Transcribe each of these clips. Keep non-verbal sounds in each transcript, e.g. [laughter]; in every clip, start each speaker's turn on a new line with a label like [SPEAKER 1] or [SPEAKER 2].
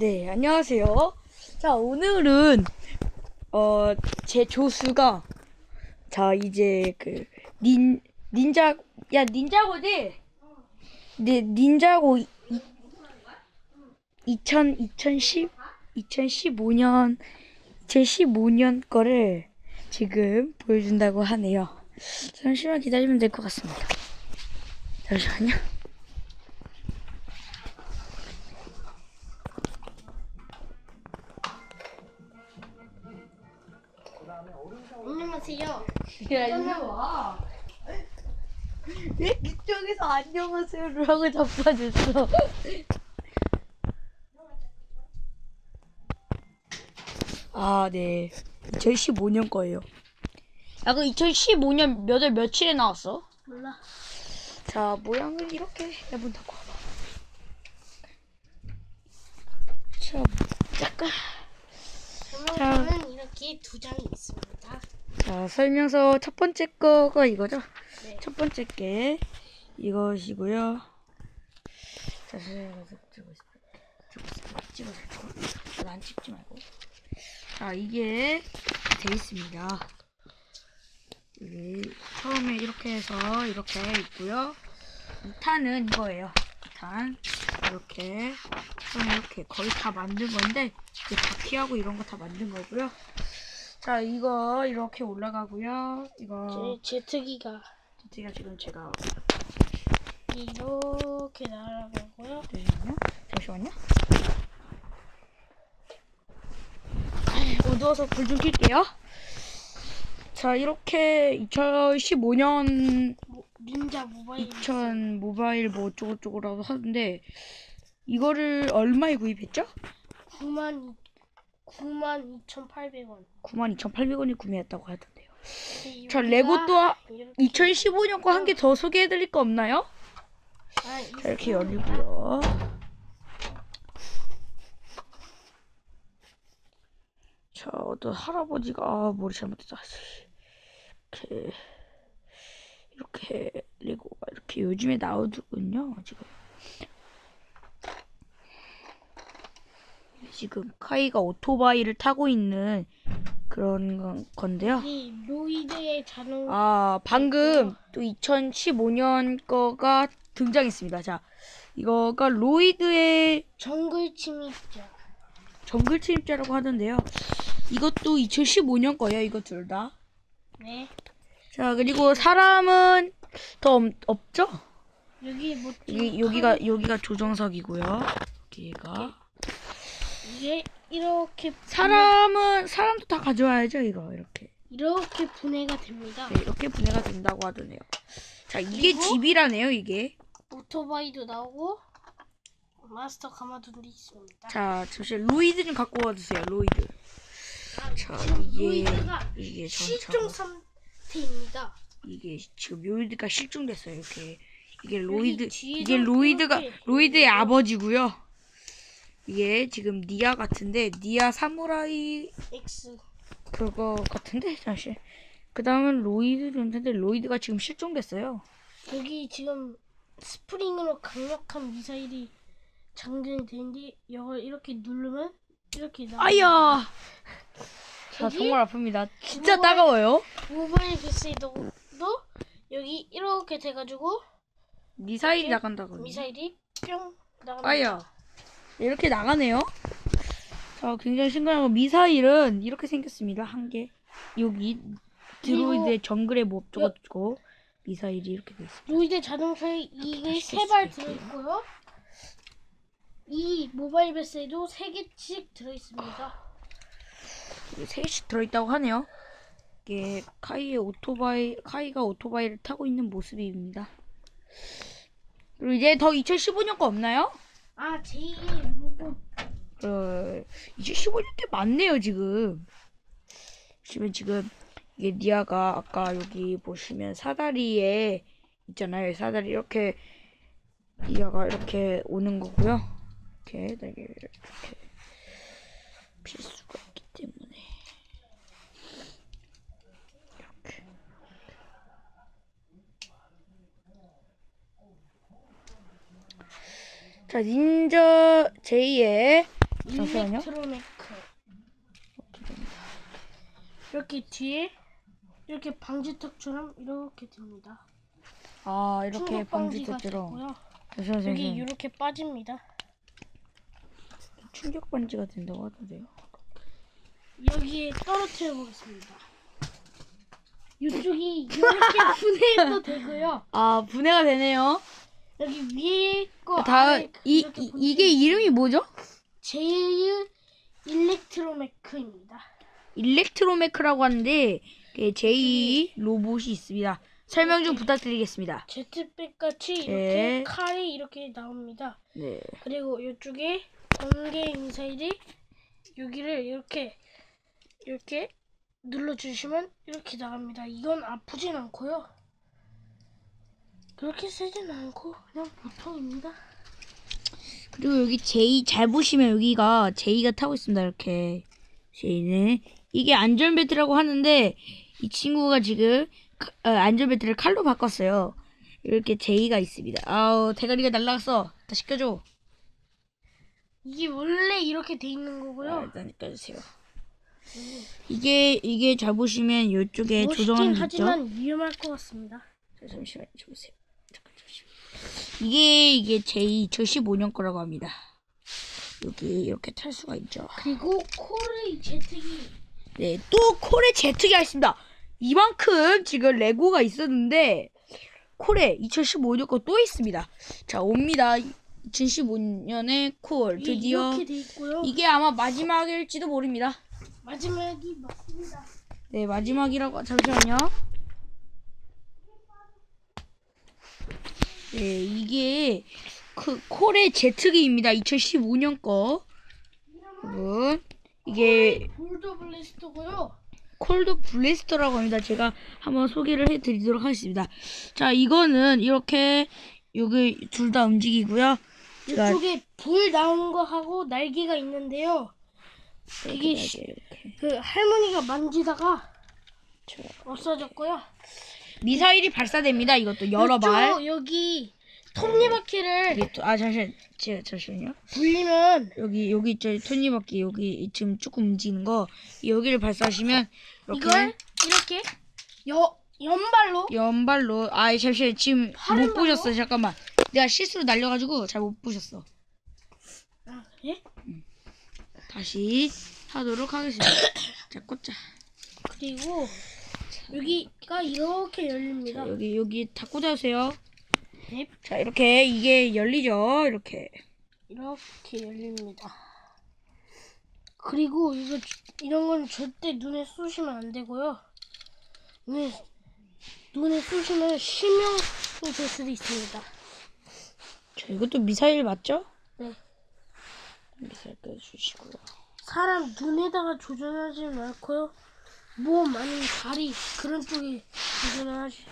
[SPEAKER 1] 네, 안녕하세요. 자, 오늘은, 어, 제 조수가, 자, 이제 그, 닌, 닌자, 야, 닌자고지? 네, 닌자고, 이, 2000, 2010, 2015년, 2015년 거를 지금 보여준다고 하네요. 잠시만 기다리면 될 것 같습니다. 잠시만요. 안녕하세요를 하고 자빠졌어? 아, 네. 2015년 거예요. 야, 그 2015년 몇 월 며칠에 나왔어?
[SPEAKER 2] 몰라.
[SPEAKER 1] 자, 모양을 이렇게 해본다고. 자, 약간.
[SPEAKER 2] 설명서는 이렇게 두 장이 있습니다.
[SPEAKER 1] 자, 설명서 첫 번째 거가 이거죠?
[SPEAKER 2] 네.
[SPEAKER 1] 첫 번째 게 이것이고요. 자, 설명서 찍고 있어. 찍고 있어. 찍어, 찍어. 난 찍지 말고. 자, 이게 돼 있습니다. 여기 처음에 이렇게 해서 이렇게 있고요. 이 탄은 이거예요. 이 탄. 이렇게 처음에 이렇게 거의 다 만든 건데 이제 바퀴하고 이런 거 다 만든 거고요. 자, 이거 이렇게 올라가고요. 이거
[SPEAKER 2] 제 제트기가
[SPEAKER 1] 제가 지금 제가
[SPEAKER 2] 이렇게 날아가고요.
[SPEAKER 1] 잠시만요. 잠시만요. 어두워서 불 좀 켤게요. 자, 이렇게 2015년
[SPEAKER 2] 모- 닌자 모바일
[SPEAKER 1] 2000 모바일 뭐 어쩌고저쩌고라고 하는데 이거를 얼마에 구입했죠?
[SPEAKER 2] 9만 9만 2,800원.
[SPEAKER 1] 92,800원에 구매했다고 하던데요.
[SPEAKER 2] 네,
[SPEAKER 1] 자, 레고 또 하-
[SPEAKER 2] 이렇게
[SPEAKER 1] 2015년 거 한 개 더 소개해 드릴 거 없나요?
[SPEAKER 2] 아,
[SPEAKER 1] 자, 이렇게 열리고요. 자, 어떤 할아버지가 아, 머리 잘못했다. 이렇게 이렇게 레고가 이렇게 요즘에 나오더군요. 지금 지금 카이가 오토바이를 타고 있는 그런 건- 건데요.
[SPEAKER 2] 이 로이드의 자동
[SPEAKER 1] 아, 방금 또 2015년 거가 등장했습니다. 자, 이거가 로이드의
[SPEAKER 2] 정글 침입자.
[SPEAKER 1] 정글 침입자라고 하던데요. 이것도 2015년 거예요, 이거 둘 다.
[SPEAKER 2] 네.
[SPEAKER 1] 자, 그리고 사람은 더 없, 없죠?
[SPEAKER 2] 여기 뭐
[SPEAKER 1] 여기, 여기가, 여기가 조정석이고요. 여기가.
[SPEAKER 2] 이게 이렇게
[SPEAKER 1] 사람은, 사람도 다 가져와야죠, 이거. 이렇게.
[SPEAKER 2] 이렇게 분해가 됩니다.
[SPEAKER 1] 네, 이렇게 분해가 된다고 하더네요. 자, 이게? 집이라네요, 이게.
[SPEAKER 2] 오토바이도 나오고 마스터 가마돈도 있습니다.
[SPEAKER 1] 자, 잠시 로이드 좀 갖고 와주세요, 로이드. 자, 이게, 이게
[SPEAKER 2] 실종. 상태입니다.
[SPEAKER 1] 이게 지금 로이드가 실종됐어요, 이렇게. 이게 로이드, 이게 로이드가, 로이드의 아버지고요 이게 지금 니아 같은데, 니아 사무라이
[SPEAKER 2] X
[SPEAKER 1] 그거 같은데? 잠시. 그 다음은 로이드도 있는데, 로이드가 지금 실종됐어요.
[SPEAKER 2] 여기 지금 스프링으로 강력한 미사일이 장전이 되는데 이걸 이렇게 누르면 이렇게 나.
[SPEAKER 1] 아야! 자,
[SPEAKER 2] 여기?
[SPEAKER 1] 정말 아픕니다. 진짜
[SPEAKER 2] 모바일-
[SPEAKER 1] 따가워요.
[SPEAKER 2] 모바일 배스도 여기 이렇게 돼가지고
[SPEAKER 1] 미사일이 나간다고.
[SPEAKER 2] 미사일이 뿅 나갑니다.
[SPEAKER 1] 아야. 이렇게 나가네요. 자, 굉장히 신기한 거 미사일은 이렇게 생겼습니다. 한 개. 여기 드로이드의 정글에 뭐 어쩌고저쩌고 미사일이 이렇게 돼 있습니다.
[SPEAKER 2] 로이드 자동차에 이게 세 발 들어있고요. 이 모바일 배스에도 세 개씩 들어있습니다.
[SPEAKER 1] 이게 세 개씩 들어있다고 하네요. 이게 카이의 오토바이, 카이가 오토바이를 타고 있는 모습입니다. 그리고 이제 더 2015년 거 없나요?
[SPEAKER 2] 아 제2의 로봇
[SPEAKER 1] 어, 2015년 때 많네요, 지금. 지금, 지금, 이게 니아가 아까 여기 보시면 사다리에 있잖아요. 사다리 이렇게, 니아가 이렇게 오는 거고요. 이렇게, 날개를 이렇게 필 수가 있기 때문에. 이렇게. 자, 닌자 제이의 잠시만요.
[SPEAKER 2] 이렇게 뒤에 이렇게 방지턱처럼 이렇게 됩니다.
[SPEAKER 1] 아 이렇게
[SPEAKER 2] 충격 방지가
[SPEAKER 1] 방지턱처럼.
[SPEAKER 2] 되고요.
[SPEAKER 1] 잠시만
[SPEAKER 2] 여기
[SPEAKER 1] 잠시만.
[SPEAKER 2] 이렇게 빠집니다.
[SPEAKER 1] 충격 반지가 된다고 하던데요.
[SPEAKER 2] 여기에 떨어뜨려 보겠습니다. 이쪽이 이렇게 [laughs] 분해도 되고요.
[SPEAKER 1] 아 분해가 되네요.
[SPEAKER 2] 여기 위에 거
[SPEAKER 1] 다
[SPEAKER 2] 아래
[SPEAKER 1] 이
[SPEAKER 2] 이렇게 이-
[SPEAKER 1] 이게 이름이 뭐죠?
[SPEAKER 2] 제일 일렉트로메크입니다.
[SPEAKER 1] 일렉트로메크라고 하는데 그 제2 로봇이 있습니다. 설명 좀 부탁드리겠습니다.
[SPEAKER 2] 제트백 같이 이렇게
[SPEAKER 1] 네.
[SPEAKER 2] 칼이 이렇게 나옵니다.
[SPEAKER 1] 네.
[SPEAKER 2] 그리고 이쪽에 번개 미사일이 여기를 이렇게 이렇게 눌러주시면 이렇게 나갑니다. 이건 아프진 않고요. 그렇게 세진 않고 그냥 보통입니다.
[SPEAKER 1] 그리고 여기 제이 잘 보시면 여기가 제이가 타고 있습니다. 이렇게 제이는 이게 안전벨트라고 하는데 이 친구가 지금 카- 어, 안전벨트를 칼로 바꿨어요. 이렇게 제이가 있습니다. 아우 대가리가 날라갔어. 다시 껴줘.
[SPEAKER 2] 이게 원래 이렇게 돼 있는
[SPEAKER 1] 아,
[SPEAKER 2] 거고요.
[SPEAKER 1] 일단 껴주세요. 이게 이게 잘 보시면 이쪽에 조정하는 게 있죠.
[SPEAKER 2] 하지만 위험할 것 같습니다.
[SPEAKER 1] 자, 잠시만요. 보세요. 잠깐 잠시만. 이게 이게 제 2015년 거라고 합니다. 여기 이렇게 탈 수가 있죠.
[SPEAKER 2] 그리고 코르이 제트기
[SPEAKER 1] 네, 또 콜의 제트기가 있습니다. 이만큼 지금 레고가 있었는데 콜에 2015년 거 또 있습니다. 자, 옵니다. 2015년에 콜 드디어.
[SPEAKER 2] 이게
[SPEAKER 1] 아마 마지막일지도 모릅니다.
[SPEAKER 2] 마지막이 맞습니다.
[SPEAKER 1] 네, 마지막이라고 잠시만요. 네, 이게 그 콜의 제트기입니다. 2015년 거. 여러분, 이게
[SPEAKER 2] 볼더 블래스터고요.
[SPEAKER 1] 콜드 블래스터라고 합니다. 제가 한번 소개를 해드리도록 하겠습니다. 자, 이거는 이렇게 여기 둘 다 움직이고요. 제가
[SPEAKER 2] 이쪽에 불 나오는 거 하고 날개가 있는데요. 이게 시-
[SPEAKER 1] 이렇게
[SPEAKER 2] 그 할머니가 만지다가
[SPEAKER 1] 저-
[SPEAKER 2] 없어졌고요.
[SPEAKER 1] 미사일이 발사됩니다. 이것도 여러 발.
[SPEAKER 2] 이쪽 여기 톱니바퀴를
[SPEAKER 1] 이게 또- 아 잠시만, 제- 잠시만요.
[SPEAKER 2] 불리면
[SPEAKER 1] 여기 여기 있죠 톱니바퀴 여기 지금 조금 움직이는 거 여기를 발사하시면 이렇게
[SPEAKER 2] 이걸 이렇게 여 연발로?
[SPEAKER 1] 연발로. 아 잠시만. 지금
[SPEAKER 2] 팔은
[SPEAKER 1] 못 보셨어. 잠깐만. 내가 실수로 날려가지고 잘 못 보셨어.
[SPEAKER 2] 아, 그래?
[SPEAKER 1] 다시 하도록 하겠습니다. [coughs] 자 꽂자.
[SPEAKER 2] 그리고 여기가 이렇게 열립니다.
[SPEAKER 1] 자, 여기 여기 다 꽂아주세요.
[SPEAKER 2] 네,
[SPEAKER 1] 자 이렇게 이게 열리죠 이렇게
[SPEAKER 2] 이렇게 열립니다. 그리고 이거 이런 건 절대 눈에 쏘시면 안 되고요. 눈에 눈에 쏘시면 실명이 될 수도 있습니다.
[SPEAKER 1] 자 이것도 미사일 맞죠?
[SPEAKER 2] 네.
[SPEAKER 1] 미사일 껴주시고요
[SPEAKER 2] 사람 눈에다가 조준하지 말고요. 몸 아니면 다리 그런 쪽에 조준하시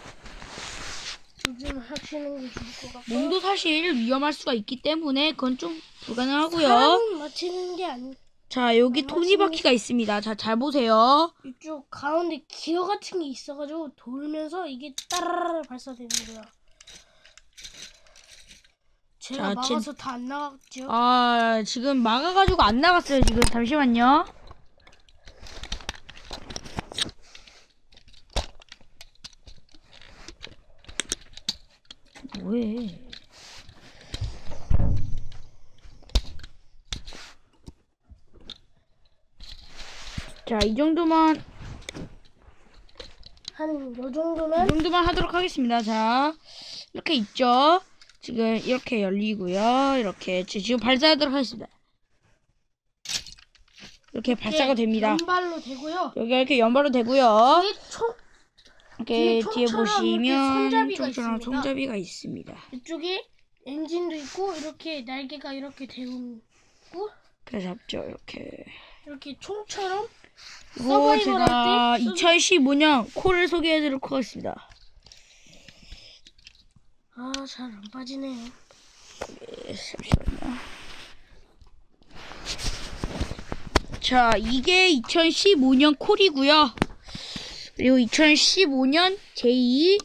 [SPEAKER 2] 조준하시는 게 좋을 것 같고요.
[SPEAKER 1] 몸도 사실 위험할 수가 있기 때문에 그건 좀 불가능하고요
[SPEAKER 2] 사람은 맞히는 게 아니.
[SPEAKER 1] 자 여기 톱니바퀴가 있습니다 자 잘 보세요
[SPEAKER 2] 이쪽 가운데 기어 같은 게 있어가지고 돌면서 이게 따라라 발사되는데요. 제가
[SPEAKER 1] 자, 진-
[SPEAKER 2] 막아서 다 안 나갔죠.
[SPEAKER 1] 아 지금 막아가지고 안 나갔어요 지금 잠시만요 뭐해 자 이 정도만 한요이
[SPEAKER 2] 정도면
[SPEAKER 1] 정도만 하도록 하겠습니다. 자, 이렇게 있죠? 지금 이렇게 열리고요. 이렇게 지- 지금 발사하도록 하겠습니다. 이렇게 발사가 됩니다.
[SPEAKER 2] 연발로 되고요.
[SPEAKER 1] 여기가 이렇게 연발로 되고요.
[SPEAKER 2] 뒤에 총
[SPEAKER 1] 이렇게
[SPEAKER 2] 뒤에
[SPEAKER 1] 보시면 총처럼. 손잡이가 있습니다.
[SPEAKER 2] 이쪽에 엔진도 있고 이렇게 날개가 이렇게 되고
[SPEAKER 1] 그래서 잡죠. 이렇게.
[SPEAKER 2] 이렇게 총처럼 서바이벌
[SPEAKER 1] 제가
[SPEAKER 2] 할때
[SPEAKER 1] 2015년 콜을 소개해드리도록 하겠습니다.
[SPEAKER 2] 아 잘 안 빠지네요.
[SPEAKER 1] 잠시만요. 자, 이게 2015년 콜이고요. 그리고 2015년 제2,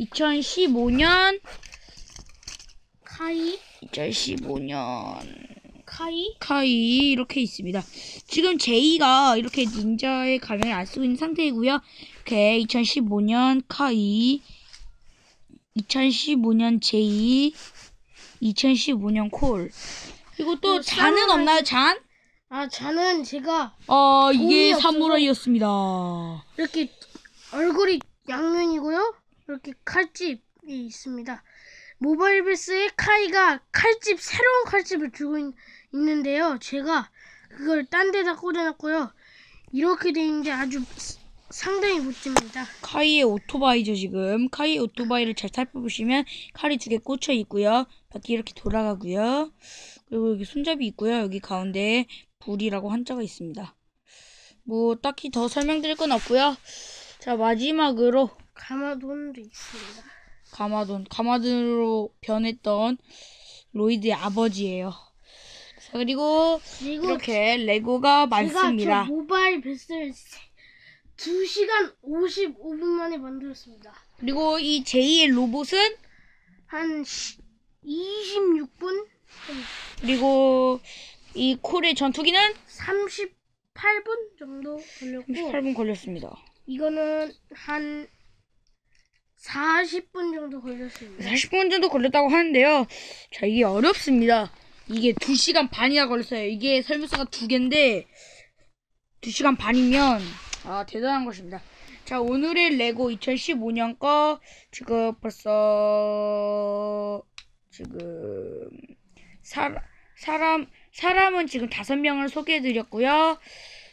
[SPEAKER 1] 2015년,
[SPEAKER 2] 카이
[SPEAKER 1] 2015년
[SPEAKER 2] 카이
[SPEAKER 1] 카이 이렇게 있습니다. 지금 제이가 이렇게 닌자의 가면을 안 쓰고 있는 상태이고요. 이렇게 2015년 카이, 2015년 제이, 2015년 콜. 그리고
[SPEAKER 2] 또그
[SPEAKER 1] 잔은 없나요? 잔?
[SPEAKER 2] 아 저는 제가
[SPEAKER 1] 어
[SPEAKER 2] 돈이
[SPEAKER 1] 이게 사무라이였습니다.
[SPEAKER 2] 이렇게 얼굴이 양면이고요. 이렇게 칼집이 있습니다. 모바일 베스의 카이가 칼집 새로운 칼집을 들고 있, 는데요 제가 그걸 딴 데다 꽂아놨고요. 이렇게 돼 있는데 아주 스- 상당히 멋집니다.
[SPEAKER 1] 카이의 오토바이죠 지금. 카이의 오토바이를 잘 살펴보시면 칼이 두 개 꽂혀 있고요. 바퀴 이렇게 돌아가고요. 그리고 여기 손잡이 있고요. 여기 가운데 불이라고 한자가 있습니다. 뭐 딱히 더 설명드릴 건 없고요. 자 마지막으로
[SPEAKER 2] 가마돈도 있습니다.
[SPEAKER 1] 가마돈 가마돈으로 변했던 로이드의 아버지예요. 자 그리고
[SPEAKER 2] 그리고
[SPEAKER 1] 이렇게 레고가 많습니다.
[SPEAKER 2] 제가 저 모바일 베스를 2시간 55분 만에 만들었습니다.
[SPEAKER 1] 그리고 이 제2의 로봇은
[SPEAKER 2] 한 26분?
[SPEAKER 1] 그리고 이 콜의 전투기는
[SPEAKER 2] 38분 정도 걸렸고
[SPEAKER 1] 38분 걸렸습니다.
[SPEAKER 2] 이거는 한 40분 정도 걸렸습니다.
[SPEAKER 1] 40분 정도 걸렸다고 하는데요. 자, 이게 어렵습니다. 이게 2시간 반이나 걸렸어요. 이게 설명서가 두 개인데 2시간 반이면 아, 대단한 것입니다. 자, 오늘의 레고 2015년 거 지금 벌써 지금 사, 사람 사람은 지금 다섯 명을 소개해 드렸고요.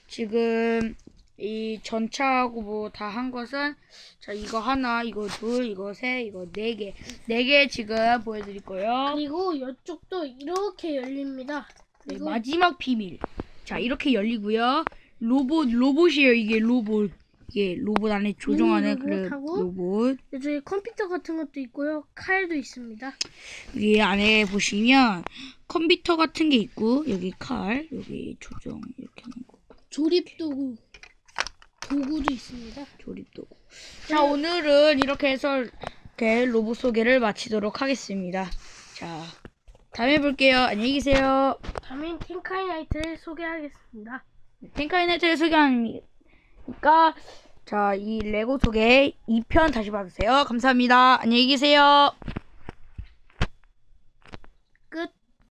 [SPEAKER 1] 지금 이 전차하고 뭐 다 한 것은 자 이거 하나 이거 둘 이거 셋 이거 네 개 네 개 지금 보여드릴 거예요.
[SPEAKER 2] 그리고 이쪽도 이렇게 열립니다.
[SPEAKER 1] 네,
[SPEAKER 2] 그리고
[SPEAKER 1] 마지막 비밀. 자 이렇게 열리고요. 로봇 로봇이에요 이게 로봇. 이게 로봇 안에 조종하는
[SPEAKER 2] 미니
[SPEAKER 1] 그
[SPEAKER 2] 로봇하고
[SPEAKER 1] 로봇.
[SPEAKER 2] 이쪽에 컴퓨터 같은 것도 있고요. 칼도 있습니다.
[SPEAKER 1] 여기 안에 보시면 컴퓨터 같은 게 있고 여기 칼 여기 조종 이렇게 하는 거
[SPEAKER 2] 조립 도구 도구도 있습니다.
[SPEAKER 1] 조립 도구. 자 오늘은 이렇게 해서 이렇게 로봇 소개를 마치도록 하겠습니다. 자 다음에 볼게요. 안녕히 계세요.
[SPEAKER 2] 다음엔 탱카이 나이트를 소개하겠습니다.
[SPEAKER 1] 탱카이네트를 소개 하니까 자 이 레고 소개 2편 다시 봐주세요. 감사합니다. 안녕히 계세요.